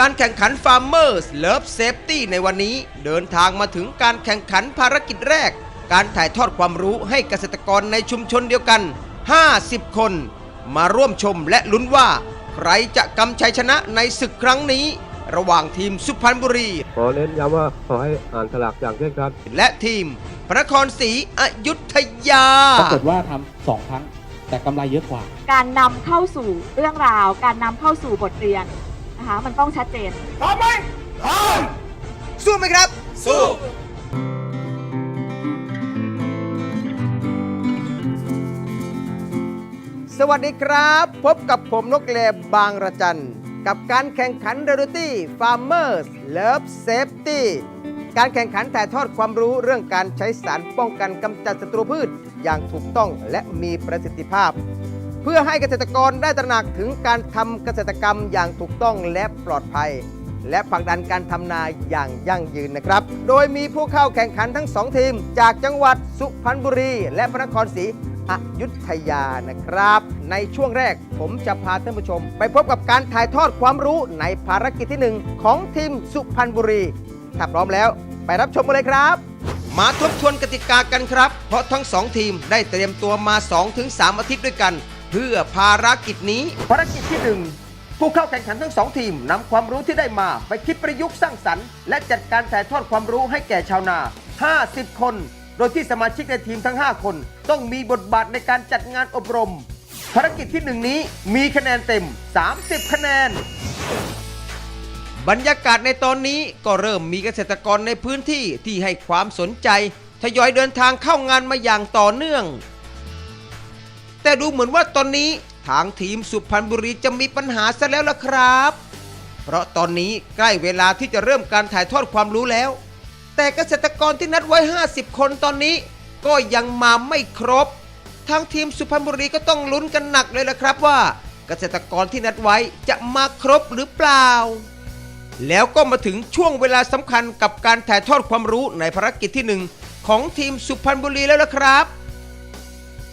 การแข่งขัน Farmers Love Safety ในวันนี้ เดินทางมาถึงการแข่งขันภารกิจแรก การถ่ายทอดความรู้ให้เกษตรกรในชุมชนเดียวกัน 50 คน มาร่วมชมและลุ้นว่า ใครจะกำชัยชนะในศึกครั้งนี้ ระหว่างทีมสุพรรณบุรี ขอเน้นย้ำว่าขอให้อ่านสลากอย่างเคร่งครัดและทีม พระนครศรีอยุธยา ปรากฏว่าทำสองครั้งแต่กำไรเยอะกว่า การนำเข้าสู่เรื่องราว การนำเข้าสู่บทเรียน นะคะ มันต้องชัดเจนสู้ไหมครับ สู้ สวัสดีครับ พบกับผมนกเลบางระจัน กับการแข่งขันเร a ตี้ Farmers Love Safety การแข่งขันถ่ายทอดความรู้เรื่องการใช้สารป้องกันกำจัดศัตรูพืช อย่างถูกต้องและมีประสิทธิภาพเพื่อให้เกษตรกรได้ตระหนักถึงการทำเกษตรกรรมอย่างถูกต้องและปลอดภัย และผลักดันการทำนาอย่างยั่งยืนนะครับ โดยมีผู้เข้าแข่งขันทั้ง 2 ทีม จากจังหวัดสุพรรณบุรี และพระนครศรีอยุธยานะครับ ในช่วงแรกผมจะพาท่านผู้ชม ไปพบกับการถ่ายทอดความรู้ในภารกิจที่ 1 ของทีมสุพรรณบุรี ถ้าพร้อมแล้วไปรับชมกันเลยครับ มาทบทวนกติกากันครับ เพราะทั้ง 2 ทีมได้เตรียมตัวมา 2-3 อาทิตย์ด้วยกัน เพื่อภารกิจนี้ ภารกิจที่ 1 ผู้เข้าแข่งขันทั้ง2ทีมนำความรู้ที่ได้มาไปคิดประยุกต์สร้างสรรค์ และจัดการถ่ายทอดความรู้ให้แก่ชาวนา 50 คน โดยที่สมาชิกในทีมทั้ง 5 คน ต้องมีบทบาทในการจัดงานอบรม ภารกิจที่ 1 นี้มีคะแนนเต็ม 30 คะแนน บรรยากาศในตอนนี้ก็เริ่มมีเกษตรกรในพื้นที่ที่ให้ความสนใจทยอยเดินทางเข้างานมาอย่างต่อเนื่อง แต่ดูเหมือนว่าตอนนี้ทางทีมสุพรรณบุรีจะมีปัญหาซะแล้วล่ะครับ เพราะตอนนี้ใกล้เวลาที่จะเริ่มการถ่ายทอดความรู้แล้ว แต่เกษตรกรที่นัดไว้ 50 คนตอนนี้ ก็ยังมาไม่ครบ ทางทีมสุพรรณบุรีก็ต้องลุ้นกันหนักเลยละครับว่า เกษตรกรที่นัดไว้จะมาครบหรือเปล่า แล้วก็มาถึงช่วงเวลาสำคัญกับการถ่ายทอดความรู้ในภารกิจที่หนึ่งของทีมสุพรรณบุรีแล้วละครับ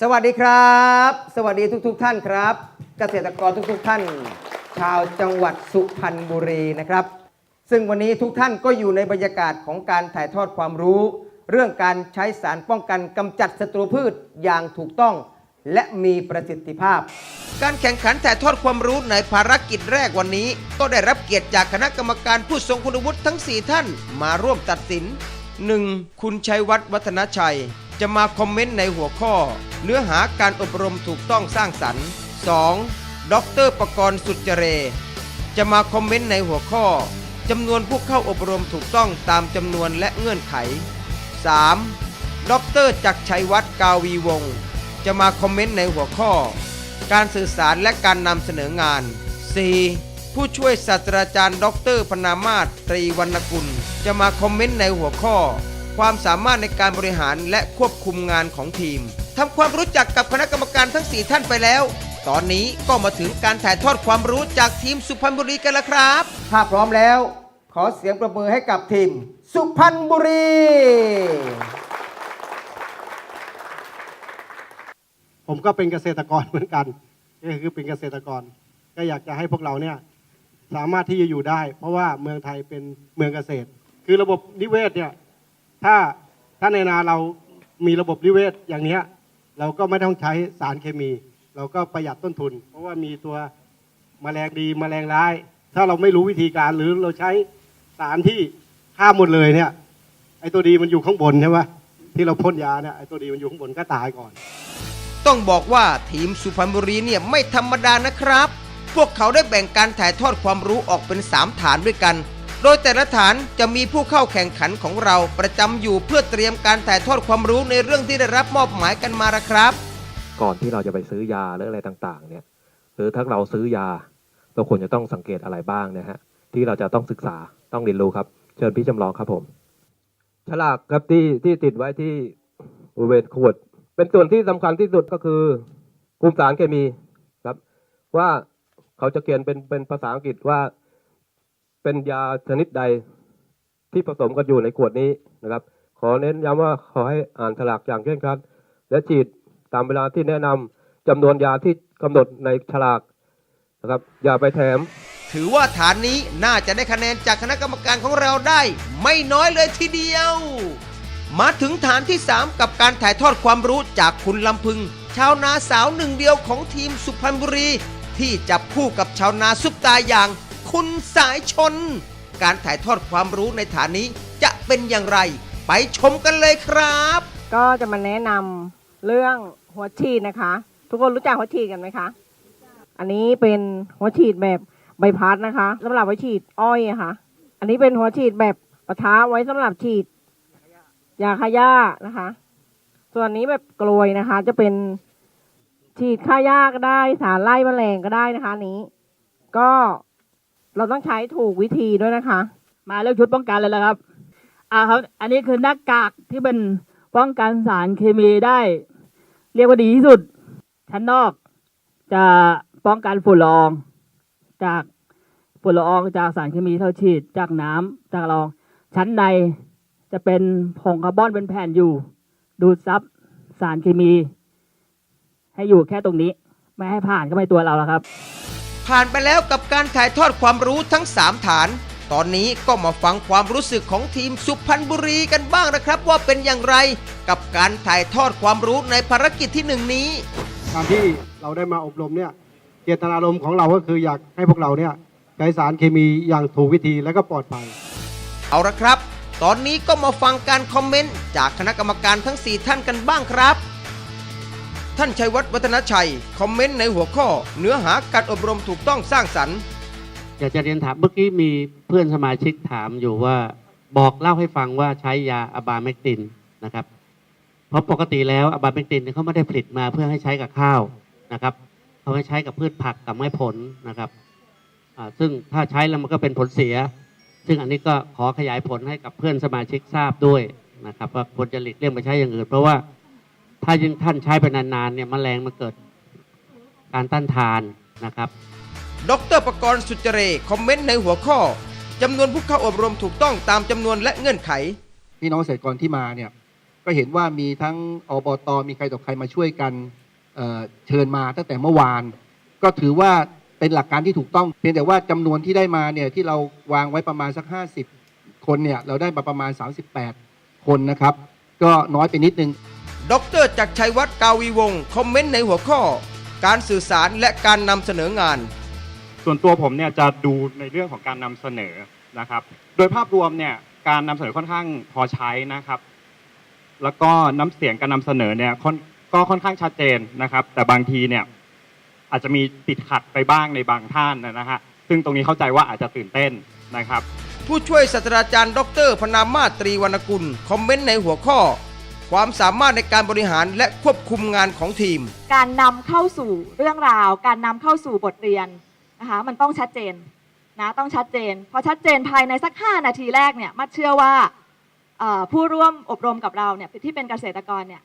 สวัสดีครับ สวัสดีทุกๆทท่านครับ เกษตรกรทุกๆทท่าน ชาวจังหวัดสุพรรณบุรีนะครับ ซึ่งวันนี้ทุกท่านก็อยู่ในบรรยากาศของการถ่ายทอดความรู้ เรื่องการใช้สารป้องกันกำจัดศัตรูพืชอย่างถูกต้องและมีประสิทธิภาพ การแข่งขันถ่ายทอดความรู้ในภารกิจแรกวันนี้ ก็ได้รับเกียรติจากคณะกรรมการผู้ทรงคุณวุฒิทั้ง 4 ท่านมาร่วมตัดสิน 1. คุณชัยวัฒน์วัฒนชัย จะมาคอมเมนต์ในหัวข้อ เนื้อหาการอบรมถูกต้องสร้างสรรค์ 2. ดรประกรณ์สุจเร จะมาคอมเมนต์ในหัวข้อจำนวนผู้เข้าอบรมถูกต้องตามจำนวนและเงื่อนไข 3. ดรจักรชัยวัฒน์กาวีวงศ์จะมาคอมเมนต์ในหัวข้อ การสื่อสารและการนำเสนองาน 4. ผู้ช่วยศาสตราจารย์ ดรพนามาตรีวรรณกุล จะมาคอมเมนต์ในหัวข้อ ความสามารถในการบริหารและควบคุมงานของทีมทำความรู้จักกับคณะกรรมการทั้ง 4 ท่านไปแล้ว ตอนนี้ก็มาถึงการถ่ายทอดความรู้จากทีมสุพรรณบุรีกันแล้วครับ ถ้าพร้อมแล้ว ขอเสียงประมือให้กับทีม สุพรรณบุรี ผมก็เป็นเกษตรกรเหมือนกันก็คือเป็นเกษตรกร ก็อยากจะให้พวกเราเนี่ยสามารถที่จะอยู่ได้ เพราะว่าเมืองไทยเป็นเมืองเกษตร คือระบบนิเวศเนี่ย ถ้าถ้าในนาเรามีระบบนิเวศอย่างเนี้ย เราก็ไม่ต้องใช้สารเคมี เราก็ประหยัดต้นทุน เพราะว่ามีตัวแมลงดีแมลงร้าย ถ้าเราไม่รู้วิธีการหรือเราใช้สารที่ฆ่าหมดเลยเนี่ยไอตัวดีมันอยู่ข้างบนใช่ไหมที่เราพ่นยาเนี่ยไอตัวดีมันอยู่ข้างบนก็ตายก่อน ต้องบอกว่าทีมสุพรรณบุรีเนี่ยไม่ธรรมดานะครับ พวกเขาได้แบ่งการถ่ายทอดความรู้ออกเป็น 3 ฐานด้วยกัน โดยแต่ละฐานจะมีผู้เข้าแข่งขันของเราประจำอยู่เพื่อเตรียมการถ่ายทอดความรู้ในเรื่องที่ได้รับมอบหมายกันมาละครับ ก่อนที่เราจะไปซื้อยาหรืออะไรต่างๆ เนี่ยหรือถ้าเราซื้อยาเราควรจะต้องสังเกตอะไรบ้างนะฮะที่เราจะต้องศึกษาต้องเรียนรู้ครับ เชิญพี่จำลองครับผม ฉลากครับที่ที่ติดไว้ที่บริเวณขวด เป็นส่วนที่สำคัญที่สุดก็คือกลุ่มสารเคมีครับ ว่าเขาจะเขียนเป็นเป็นภาษาอังกฤษว่า เป็นยาชนิดใดที่ผสมกันอยู่ในขวดนี้นะครับ ขอเน้นย้ำว่าขอให้อ่านฉลากอย่างเคร่งครัดและฉีดตามเวลาที่แนะนำจำนวนยาที่กำหนดในฉลากนะครับ อย่าไปแถม ถือว่าฐานนี้น่าจะได้คะแนนจากคณะกรรมการของเราได้ ไม่น้อยเลยทีเดียว มาถึงฐานที่ 3 กับการถ่ายทอดความรู้จากคุณลำพึง ชาวนาสาวหนึ่งเดียวของทีมสุพรรณบุรี ที่จับคู่กับชาวนาซุปตาอย่าง คุณสายชน การถ่ายทอดความรู้ในฐานนี้จะเป็นอย่างไร ไปชมกันเลยครับ ก็จะมาแนะนำเรื่องหัวฉีดนะคะ ทุกคนรู้จักหัวฉีดกันไหมคะ อันนี้เป็นหัวฉีดแบบใบพัดนะคะสำหรับไว้ฉีดอ้อยะค่ะ อันนี้เป็นหัวฉีดแบบปะท้าไว้สำหรับฉีดยาฆ่าหญ้านะคะ ส่วนนี้แบบกลวยนะคะ จะเป็นฉีดฆ่าหญ้าก็ได้ สารไล่แมลงก็ได้นะคะ นี้ ก็ เราต้องใช้ถูกวิธีด้วยนะคะ มาเรื่องชุดป้องกันเลยละครับ อ่าครับ อันนี้คือหน้ากากที่เป็นป้องกันสารเคมีได้ เรียกว่าดีที่สุด ชั้นนอก จะป้องกันฝุ่นละออง จากฝุ่นละอองจากสารเคมีที่เราฉีดจากน้ำจากละออง ชั้นในจะเป็นผงคาร์บอนเป็นแผ่นอยู่ ดูดซับสารเคมี ให้อยู่แค่ตรงนี้ ไม่ให้ผ่านเข้าไปตัวเราแล้วครับ ผ่านไปแล้วกับการถ่ายทอดความรู้ทั้ง 3 ฐาน ตอนนี้ก็มาฟังความรู้สึกของทีมสุพรรณบุรีกันบ้างนะครับ ว่าเป็นอย่างไรกับการถ่ายทอดความรู้ในภารกิจที่หนึ่งนี้การที่เราได้มาอบรมเนี่ยเจตนารมณ์ของเราก็คืออยากให้พวกเราเนี่ยใช้สารเคมีอย่างถูกวิธีและก็ปลอดภัย เอาละครับ ตอนนี้ก็มาฟังการคอมเมนต์จากคณะกรรมการทั้ง 4 ท่านกันบ้างครับ ท่านชัยวัฒน์วัฒนชัย คอมเมนต์ในหัวข้อ เนื้อหาการอบรมถูกต้องสร้างสรรค์อยากจะเรียนถามเมื่อกี้มีเพื่อนสมาชิกถามอยู่ว่าบอกเล่าให้ฟังว่าใช้ยาอะบาเมกตินนะครับ เพราะปกติแล้วอะบาเมกตินเขาไม่ได้ผลิตมาเพื่อให้ใช้กับข้าวนะครับเขาให้ใช้กับพืชผักกับไม้ผลนะครับซึ่งถ้าใช้แล้วมันก็เป็นผลเสีย ซึ่งอันนี้ก็ขอขยายผลให้กับเพื่อนสมาชิกทราบด้วยนะครับว่าควรจะหลีกเลี่ยงไปใช้อย่างอื่นเพราะว่า ถ้ายิ่งท่านใช้ไปนานๆเนี่ยแมลงมันเกิดการต้านทานนะครับ ดรประกรณ์สุจเจเรคอมเมนต์ในหัวข้อจำนวนผู้เข้าอบรมถูกต้องตามจำนวนและเงื่อนไข พี่น้องเกษตรกรที่มาเนี่ยก็เห็นว่ามีทั้งอบตมีใครต่อใครมาช่วยกันเอ่อเชิญมาตั้งแต่เมื่อวาน ก็ถือว่าเป็นหลักการที่ถูกต้อง เพียงแต่ว่าจำนวนที่ได้มาเนี่ยที่เราวางไว้ประมาณสัก 50 คนเนี่ยเราได้มาประมาณ 38 คนนะครับ ก็น้อยไปนิดนึง ดรจักรชัยวัฒน์กาวีวงศ์คอมเมนต์ในหัวข้อ การสื่อสารและการนำเสนองาน ส่วนตัวผมเนี่ยจะดูในเรื่องของการนำเสนอนะครับ โดยภาพรวมเนี่ยการนำเสนอค่อนข้างพอใช้นะครับ แล้วก็น้ำเสียงการนำเสนอเนี่ยค่อนก็ค่อนข้างชัดเจนนะครับ แต่บางทีเนี่ยอาจจะมีติดขัดไปบ้างในบางท่านนะฮะซึ่งตรงนี้เข้าใจว่าอาจจะตื่นเต้นนะครับ ผู้ช่วยศาสตราจารย์ ดรพนามาศตรีวรรณกุล คอมเมนต์ในหัวข้อ ความสามารถในการบริหารและควบคุมงานของทีม การนำเข้าสู่เรื่องราว การนำเข้าสู่บทเรียนนะคะมันต้องชัดเจนนะต้องชัดเจน พอชัดเจนภายในสัก 5 นาทีแรกเนี่ยมัดเชื่อว่าเอ่อผู้ร่วมอบรมกับเราเนี่ยที่เป็นเกษตรกรเนี่ย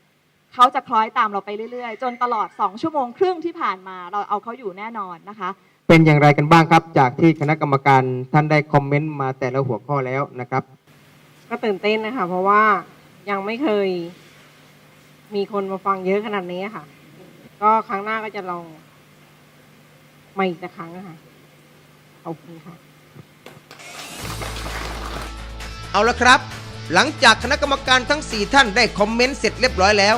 เขาจะคล้อยตามเราไปเรื่อยๆ จนตลอด 2 ชั่วโมงครึ่งที่ผ่านมาเราเอาเขาอยู่แน่นอนนะคะ เป็นอย่างไรกันบ้างครับ จากที่คณะกรรมการท่านได้คอมเมนต์มาแต่ละหัวข้อแล้วนะครับ ก็ตื่นเต้นนะคะ เพราะว่า ยังไม่เคย มีคนมาฟังเยอะขนาดนี้ค่ะ ก็ครั้งหน้าก็จะลองมาอีกสักครั้งนะคะขอบคุณค่ะ เอาละครับ หลังจากคณะกรรมการทั้ง 4 ท่านได้คอมเมนต์เสร็จเรียบร้อยแล้ว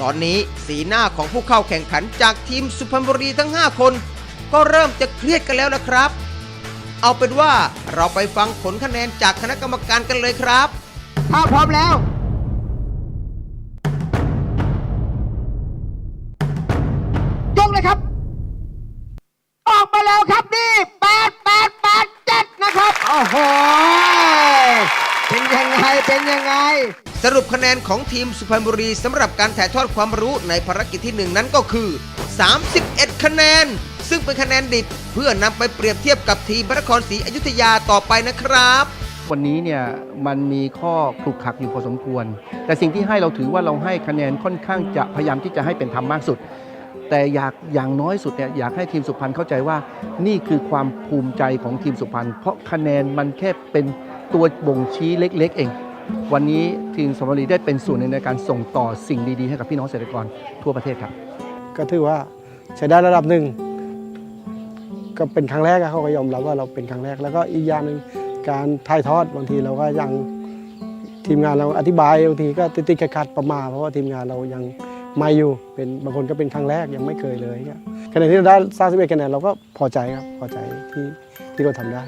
ตอนนี้สีหน้าของผู้เข้าแข่งขันจากทีมสุพรรณบุรีทั้ง 5 คน ก็เริ่มจะเครียดกันแล้วนะครับ เอาเป็นว่าเราไปฟังผลคะแนนจากคณะกรรมการกันเลยครับ ถ้าพร้อมแล้ว สรุปคะแนนของทีมสุพรรณบุรีสำหรับการถ่ายทอดความรู้ในภารกิจที่หนึ่งนั้นก็คือ 31 คะแนน ซึ่งเป็นคะแนนดิบเพื่อนำไปเปรียบเทียบกับทีมพระนครศรีอยุธยาต่อไปนะครับ วันนี้เนี่ยมันมีข้อขลุกขลักอยู่พอสมควร แต่สิ่งที่ให้เราถือว่าเราให้คะแนนค่อนข้างจะพยายามที่จะให้เป็นธรรมมากสุด แต่อยากอย่างน้อยสุดเนี่ยอยากให้ทีมสุพรรณเข้าใจว่า นี่คือความภูมิใจของทีมสุพรรณเพราะคะแนนมันแค่เป็นตัวบ่งชี้เล็ก ๆ เอง วันนี้ทีมสมบรีได้เป็นส่วนหนึ่งในการส่งต่อสิ่งดีๆ ให้กับพี่น้องเกษตรกรทั่วประเทศครับ ก็ถือว่าใช้ได้ระดับหนึ่ง ก็เป็นครั้งแรกเขาก็ยอมรับว่าเราเป็นครั้งแรก แล้วก็อีกอย่างหนึ่งการถ่ายทอดบางทีเราก็ยังทีมงานเราอธิบายบางทีก็ติดๆขัดๆประมาเพราะว่าทีมงานเรายังไม่อยู่เป็นบางคนก็เป็นครั้งแรกยังไม่เคยเลยเนี่ยคะแนนที่เราได้31คะแนนเราก็พอใจครับพอใจที่ที่เราทำได้